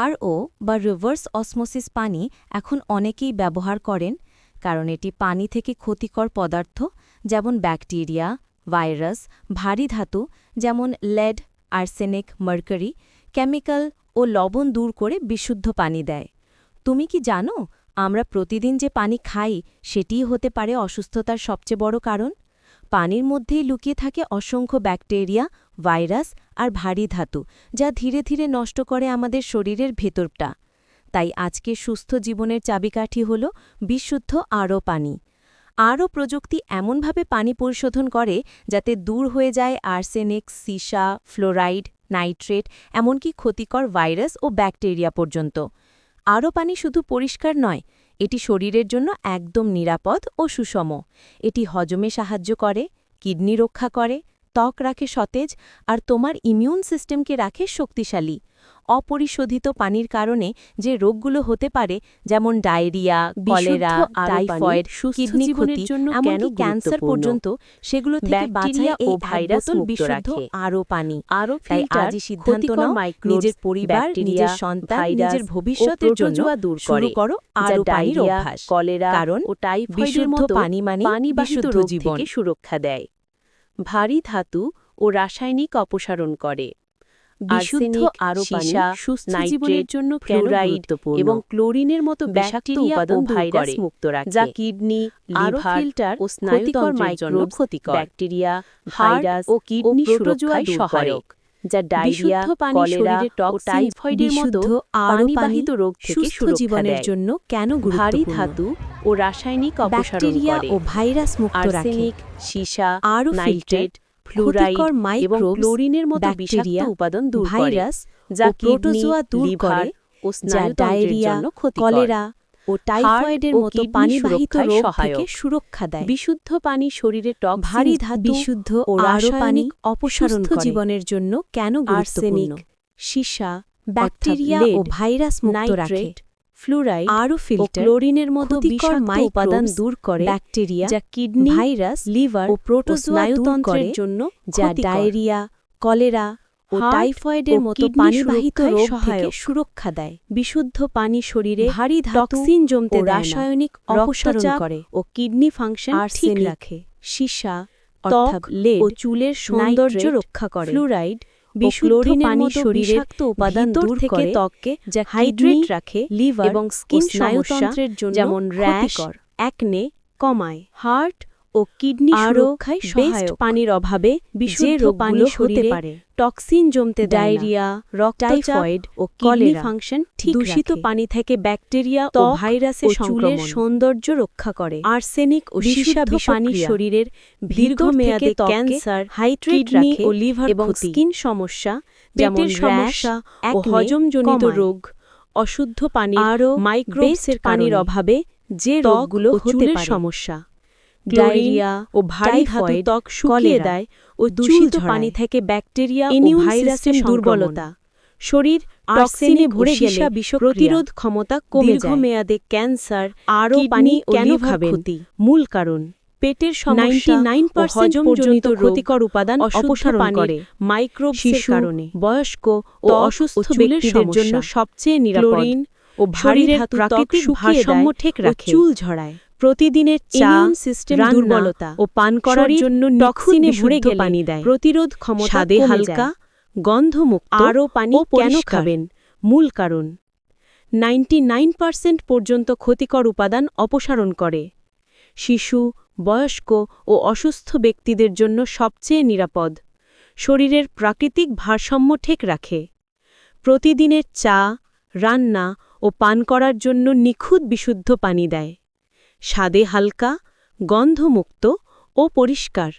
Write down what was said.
আরও বা reverse osmosis পানি এখন অনেকেই ব্যবহার করেন, কারণ এটি পানি থেকে ক্ষতিকর পদার্থ, যেমন ব্যাকটেরিয়া, ভাইরাস, ভারী ধাতু, যেমন লেড, আর্সেনিক, মার্কারি, কেমিক্যাল ও লবণ দূর করে বিশুদ্ধ পানি দেয়। তুমি কি জানো, আমরা প্রতিদিন যে পানি খাই, সেটিই হতে পারে অসুস্থতার সবচেয়ে বড় কারণ? পানির মধ্যেই লুকিয়ে থাকে অসংখ্য ব্যাকটেরিয়া ভাইরাস আর ভারী ধাতু, যা ধীরে ধীরে নষ্ট করে আমাদের শরীরের ভেতরটা। তাই আজকে সুস্থ জীবনের চাবিকাঠি হল বিশুদ্ধ আরও পানি। আরও প্রযুক্তি এমনভাবে পানি পরিশোধন করে যাতে দূর হয়ে যায় আর্সেনিক, সিসা, ফ্লোরাইড, নাইট্রেট, এমনকি ক্ষতিকর ভাইরাস ও ব্যাকটেরিয়া পর্যন্ত। আরও পানি শুধু পরিষ্কার নয়, এটি শরীরের জন্য একদম নিরাপদ ও সুষম। এটি হজমে সাহায্য করে, কিডনি রক্ষা করে ত্বক রাখে সতেজ আর তোমার ইমিউন সিস্টেমকে রাখে শক্তিশালী। অপরিশোধিত পানির কারণে যে রোগগুলো হতে পারে যেমন ডায়রিয়া কলেরা টাইফয়েড কিডনি ক্ষতি এমনকি ক্যান্সার পর্যন্ত সেগুলো থেকে বাঁচায় ও ভাইরাস বিশুদ্ধ আরও পানি। আরও তাই আজই সিদ্ধান্ত নাও নিজের পরিবার নিজের সন্তান নিজের ভবিষ্যতের জন্য দূর শুরু করো আরও পানির অভ্যাস। কলেরা কারণ ও টাইফয়েডের মতো পানি মানে পানি বিশুদ্ধ রোগ জীবন। থেকে সুরক্ষা দেয়। ভারী ধাতু ও রাসায়নিক অপসারণ করে। বিশুদ্ধ আর্সেনিক, পানি সুস্থ জীবনের জন্য কেন এবং ক্লোরিনের মতো ব্যাকটেরিয়া ও ভাইরাস মুক্ত রাখে। যা কিডনি লিভার ফিল্টার ও স্নায়ুতন্ত্রের জন্য ক্ষতিকর ব্যাকটেরিয়া ভাইরাস ও কিডনি সুরক্ষায় সহায়ক যা ডায়রিয়া কলেরা ও টাইফয়েডের মতো পানিবাহিত রোগ থেকে জীবনের জন্য কেন ভারী ধাতু ও রাসায়নিক অপসারণ করে। ও ভাইরাস মুক্ত রাখে। সীসা আরও নাইট্রেট ফ্লোরাইড এবং ক্লোরিনের মতো বিষাক্ত উপাদান দূর করে ভাইরাস যা প্রোটোজোয়া দূর করে ও স্নায়ুতন্ত্রের জন্য কলেরা ও টাইফয়েডের মতো পানিবাহিত রোগ থেকে সুরক্ষা দেয়। বিশুদ্ধ পানি শরীরে টক ভারী ধাতু বিশুদ্ধ ও রাসায়নিক অপসারণ করে। জীবনের জন্য কেন আর্সেনিক, গুরুত্বপূর্ণ সীসা ব্যাকটেরিয়া ও ভাইরাস মুক্ত রাখে। ফ্লুরাইড আরও ফিল্টার ক্লোরিনের মতো বিষাক্ত উপাদান দূর করে ব্যাকটেরিয়া যা কিডনি ভাইরাস লিভার ও প্রোটোজোয়া দূর জন্য যা। ডায়রিয়া কলেরা ও টাইফয়েডের মতো পানিবাহিত রোগ থেকে সুরক্ষা দেয়। বিশুদ্ধ পানি শরীরে ভারী টক্সিন জমতে। রাসায়নিক অপসারণ করে। ও কিডনি ফাংশন ঠিক রাখে। সীসা অর্থাৎ ত্বক লেড ও চুলের সৌন্দর্য রক্ষা করে। ফ্লুরাইড বিশুদ্ধ পানি শরীরের উপাদান দূর থেকে ত্বককে যা হাইড্রেট রাখে লিভার এবং স্কিন স্নায়ুতন্ত্রের জন্য যেমন র্যাশ একনে কমায় হার্ট ও কিডনি সুরক্ষায় সহায়ক। পানির অভাবে বিশুদ্ধ পানি হতে পারে। টক্সিন জমতে ডায়রিয়া রক্তচাপ টাইফয়েড ও কলেরা ফাংশন ঠিক দূষিত পানি থেকে ব্যাকটেরিয়া ও ভাইরাসের চুলের সংক্রমণ সৌন্দর্য রক্ষা করে। আর্সেনিক ও সীসা পানি শরীরের দীর্ঘমেয়াদে ক্যান্সার হাইড্রেট রাখে ও লিভার এবং স্কিন সমস্যা যেমন সমস্যা ও হজমজনিত রোগ অশুদ্ধ পানি আরও মাইক্রোবসের পানির অভাবে যে রোগগুলো চুলের পারে। সমস্যা। ডায়রিয়া ও ভারী ধাতু ত্বক শুকিয়ে দেয় ও দূষিত পানি থেকে ব্যাকটেরিয়া ও ভাইরাসের দুর্বলতা শরীর টক্সিনে ভরে গেলে প্রতিরোধ ক্ষমতা কমে যায়। দীর্ঘমেয়াদে ক্যান্সার আরও পানি কেন খাবেন? মূল কারণ পেটের সমস্যা 99% হজমজনিত ক্ষতিকর উপাদান অপসারণ করে। মাইক্রোবসের শিশু, কারণে বয়স্ক ও অসুস্থ ব্যক্তিদের জন্য সবচেয়ে নিরাপদ। ও ভারী শরীরের ধাতু প্রাকৃতিক প্রাকৃতিক ভারসাম্য ঠিক রাখে। চুল ঝরায়। প্রতিদিনের চা রান্না দুর্বলতা ও পান করার জন্য টক্সিনে ভরে গেলে পানি দেয়। প্রতিরোধ ক্ষমতা হালকা গন্ধমুক্ত আরও পানি কেন খাবেন? মূল কারণ 99% পর্যন্ত ক্ষতিকর উপাদান অপসারণ করে। শিশু বয়স্ক ও অসুস্থ ব্যক্তিদের জন্য সবচেয়ে নিরাপদ। শরীরের প্রাকৃতিক ভারসাম্য ঠিক রাখে। প্রতিদিনের চা রান্না ও পান করার জন্য নিখুঁত বিশুদ্ধ পানি দেয়। স্বাদে হালকা গন্ধমুক্ত ও পরিষ্কার।